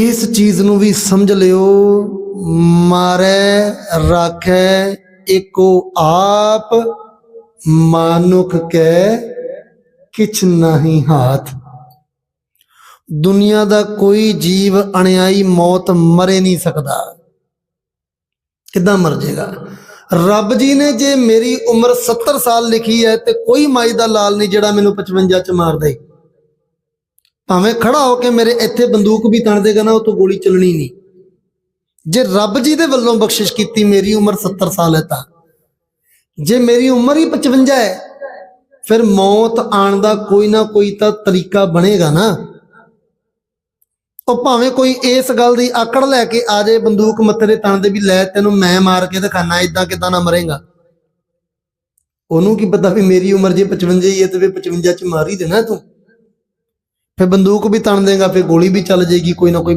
ਇਸ ਚੀਜ਼ ਨੂੰ ਵੀ ਸਮਝ ਲਿਓ। ਮਾਰੈ, ਰਾਖੈ, ਏਕੋ ਆਪ, ਮਾਨੁਖ ਕੈ, ਕਿਛ ਨਹੀਂ ਹਾਥ। ਦੁਨੀਆ ਦਾ ਕੋਈ ਜੀਵ ਅਣਿਆਈ ਮੌਤ ਮਰੇ ਨਹੀਂ ਸਕਦਾ। ਕਿੱਦਾਂ ਮਰ ਜਾਏਗਾ ਰੱਬ ਜੀ ਨੇ ਜੇ ਮੇਰੀ ਉਮਰ 70 ਸਾਲ ਲਿਖੀ ਹੈ ਤੇ ਕੋਈ ਮਾਈ ਦਾ ਲਾਲ ਨਹੀਂ ਜਿਹੜਾ ਮੈਨੂੰ 55 ਚ ਮਾਰਦਾ ਭਾਵੇਂ ਖੜਾ ਹੋ ਕੇ ਮੇਰੇ ਇੱਥੇ ਬੰਦੂਕ ਵੀ ਤਣ ਦੇਗਾ ਨਾ, ਉਹ ਤੋਂ ਗੋਲੀ ਚੱਲਣੀ ਨਹੀਂ। ਜੇ ਰੱਬ ਜੀ ਦੇ ਵੱਲੋਂ ਬਖਸ਼ਿਸ਼ ਕੀਤੀ ਮੇਰੀ ਉਮਰ 70 ਸਾਲ ਹੈ ਤਾਂ। ਜੇ ਮੇਰੀ ਉਮਰ ਹੀ 55 ਹੈ, ਫਿਰ ਮੌਤ ਆਉਣ ਦਾ ਕੋਈ ਨਾ ਕੋਈ ਤਾਂ ਤਰੀਕਾ ਬਣੇਗਾ ਨਾ। ਉਹ ਭਾਵੇਂ ਕੋਈ ਇਸ ਗੱਲ ਦੀ ਆਕੜ ਲੈ ਕੇ ਆ ਜਾਏ, ਬੰਦੂਕ ਮੱਥੇ ਦੇ ਤਣ ਦੇ ਵੀ ਲੈ ਤੈਨੂੰ ਮੈਂ ਮਾਰ ਕੇ ਦਿਖਾਣਾ ਇਦਾਂ ਕਿਦਾਂ ਨਾ ਮਰੇਗਾ। ਉਹਨੂੰ ਕੀ ਪਤਾ ਵੀ ਮੇਰੀ ਉਮਰ ਜੇ 55 ਹੀ ਹੈ ਤੇ ਵੀ 55 ਚ ਮਾਰ ਹੀ ਦੇਣਾ ਤੂੰ। ਫਿਰ ਬੰਦੂਕ ਵੀ ਤਣ ਦੇਗਾ ਫਿਰ ਗੋਲੀ ਵੀ ਚੱਲ ਜਾਏਗੀ ਕੋਈ ਨਾ ਕੋਈ